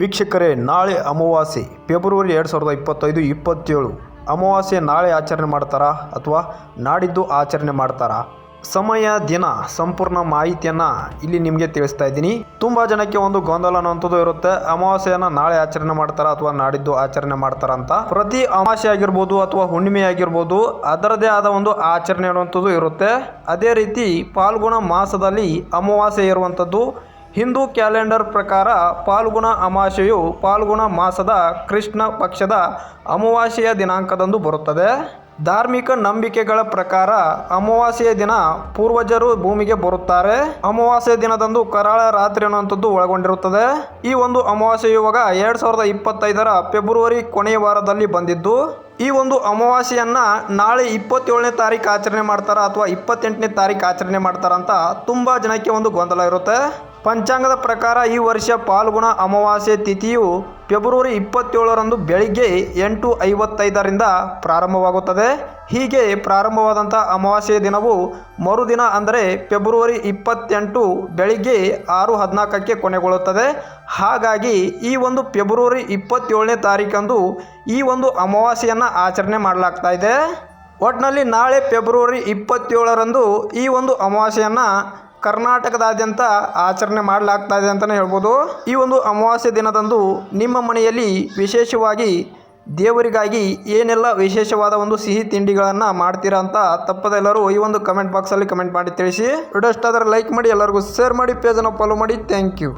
ವೀಕ್ಷಕರೇ, ನಾಳೆ ಅಮಾವಾಸ್ಯೆ, ಫೆಬ್ರವರಿ ಎರಡು ಸಾವಿರದ ಇಪ್ಪತ್ತೈದು, ಇಪ್ಪತ್ತೇಳು. ಅಮಾವಾಸ್ಯೆ ನಾಳೆ ಆಚರಣೆ ಮಾಡ್ತಾರಾ ಅಥವಾ ನಾಡಿದ್ದು ಆಚರಣೆ ಮಾಡ್ತಾರಾ? ಸಮಯ, ದಿನ, ಸಂಪೂರ್ಣ ಮಾಹಿತಿಯನ್ನು ಇಲ್ಲಿ ನಿಮಗೆ ತಿಳಿಸ್ತಾ ಇದ್ದೀನಿ. ತುಂಬ ಜನಕ್ಕೆ ಒಂದು ಗೊಂದಲ ಅನ್ನುವಂಥದ್ದು ಇರುತ್ತೆ. ಅಮಾವಾಸ್ಯೆಯನ್ನು ನಾಳೆ ಆಚರಣೆ ಮಾಡ್ತಾರಾ ಅಥವಾ ನಾಡಿದ್ದು ಆಚರಣೆ ಮಾಡ್ತಾರಾ ಅಂತ. ಪ್ರತಿ ಅಮಾವಾಸ್ಯೆ ಆಗಿರ್ಬೋದು ಅಥವಾ ಹುಣ್ಣಿಮೆ ಆಗಿರ್ಬೋದು ಅದರದೇ ಆದ ಒಂದು ಆಚರಣೆ ಅನ್ನುವಂಥದ್ದು ಇರುತ್ತೆ. ಅದೇ ರೀತಿ, ಪಾಲ್ಗುಣ ಮಾಸದಲ್ಲಿ ಅಮಾವಾಸ್ಯೆ ಇರುವಂಥದ್ದು ಹಿಂದೂ ಕ್ಯಾಲೆಂಡರ್ ಪ್ರಕಾರ ಪಾಲ್ಗುಣ ಅಮಾವಾಸ್ಯೆಯು ಪಾಲ್ಗುಣ ಮಾಸದ ಕೃಷ್ಣ ಪಕ್ಷದ ಅಮಾವಾಸ್ಯೆಯ ದಿನಾಂಕದಂದು ಬರುತ್ತದೆ. ಧಾರ್ಮಿಕ ನಂಬಿಕೆಗಳ ಪ್ರಕಾರ ಅಮಾವಾಸ್ಯೆಯ ದಿನ ಪೂರ್ವಜರು ಭೂಮಿಗೆ ಬರುತ್ತಾರೆ. ಅಮಾವಾಸ್ಯೆ ದಿನದಂದು ಕರಾಳ ರಾತ್ರಿ ಅನ್ನುವಂಥದ್ದು ಒಳಗೊಂಡಿರುತ್ತದೆ. ಈ ಒಂದು ಅಮಾವಾಸ್ಯೆ ಇವಾಗ ಎರಡು ಸಾವಿರದ ಇಪ್ಪತ್ತೈದರ ಫೆಬ್ರವರಿ ಕೊನೆಯ ವಾರದಲ್ಲಿ ಬಂದಿದ್ದು, ಈ ಒಂದು ಅಮಾವಾಸ್ಯೆಯನ್ನು ನಾಳೆ ಇಪ್ಪತ್ತೇಳನೇ ತಾರೀಕು ಆಚರಣೆ ಮಾಡ್ತಾರ ಅಥವಾ ಇಪ್ಪತ್ತೆಂಟನೇ ತಾರೀಕು ಆಚರಣೆ ಮಾಡ್ತಾರ ಅಂತ ತುಂಬಾ ಜನಕ್ಕೆ ಒಂದು ಗೊಂದಲ ಇರುತ್ತೆ. ಪಂಚಾಂಗದ ಪ್ರಕಾರ ಈ ವರ್ಷ ಪಾಲ್ಗುಣ ಅಮಾವಾಸ್ಯೆ ತಿಥಿಯು ಫೆಬ್ರವರಿ ಇಪ್ಪತ್ತೇಳರಂದು ಬೆಳಿಗ್ಗೆ ಎಂಟು ಐವತ್ತೈದರಿಂದ ಪ್ರಾರಂಭವಾಗುತ್ತದೆ. ಹೀಗೆ ಪ್ರಾರಂಭವಾದಂಥ ಅಮಾವಾಸ್ಯೆ ದಿನವು ಮರುದಿನ ಅಂದರೆ ಫೆಬ್ರವರಿ ಇಪ್ಪತ್ತೆಂಟು ಬೆಳಿಗ್ಗೆ ಆರು ಹದಿನಾಲ್ಕಕ್ಕೆ ಕೊನೆಗೊಳ್ಳುತ್ತದೆ. ಹಾಗಾಗಿ ಈ ಒಂದು ಫೆಬ್ರವರಿ ಇಪ್ಪತ್ತೇಳನೇ ತಾರೀಕಂದು ಈ ಒಂದು ಅಮಾವಾಸ್ಯೆಯನ್ನು ಆಚರಣೆ ಮಾಡಲಾಗ್ತಾ ಇದೆ. ಒಟ್ಟಿನಲ್ಲಿ ನಾಳೆ ಫೆಬ್ರವರಿ ಇಪ್ಪತ್ತೇಳರಂದು ಈ ಒಂದು ಅಮಾವಾಸ್ಯೆಯನ್ನು ಕರ್ನಾಟಕದಾದ್ಯಂತ ಆಚರಣೆ ಮಾಡಲಾಗ್ತಾ ಇದೆ ಅಂತಲೇ ಹೇಳ್ಬೋದು. ಈ ಒಂದು ಅಮಾವಾಸ್ಯೆ ದಿನದಂದು ನಿಮ್ಮ ಮನೆಯಲ್ಲಿ ವಿಶೇಷವಾಗಿ ದೇವರಿಗಾಗಿ ಏನೆಲ್ಲ ವಿಶೇಷವಾದ ಒಂದು ಸಿಹಿ ತಿಂಡಿಗಳನ್ನು ಮಾಡ್ತೀರಾ ಅಂತ ತಪ್ಪದೆಲ್ಲರೂ ಈ ಒಂದು ಕಮೆಂಟ್ ಬಾಕ್ಸಲ್ಲಿ ಕಮೆಂಟ್ ಮಾಡಿ ತಿಳಿಸಿ. ವಿಡಿಯೋ ಇಷ್ಟ ಆದರೆ ಲೈಕ್ ಮಾಡಿ, ಎಲ್ಲರಿಗೂ ಶೇರ್ ಮಾಡಿ ಪೇಜನ್ನು ಫಾಲೋ ಮಾಡಿ. Thank you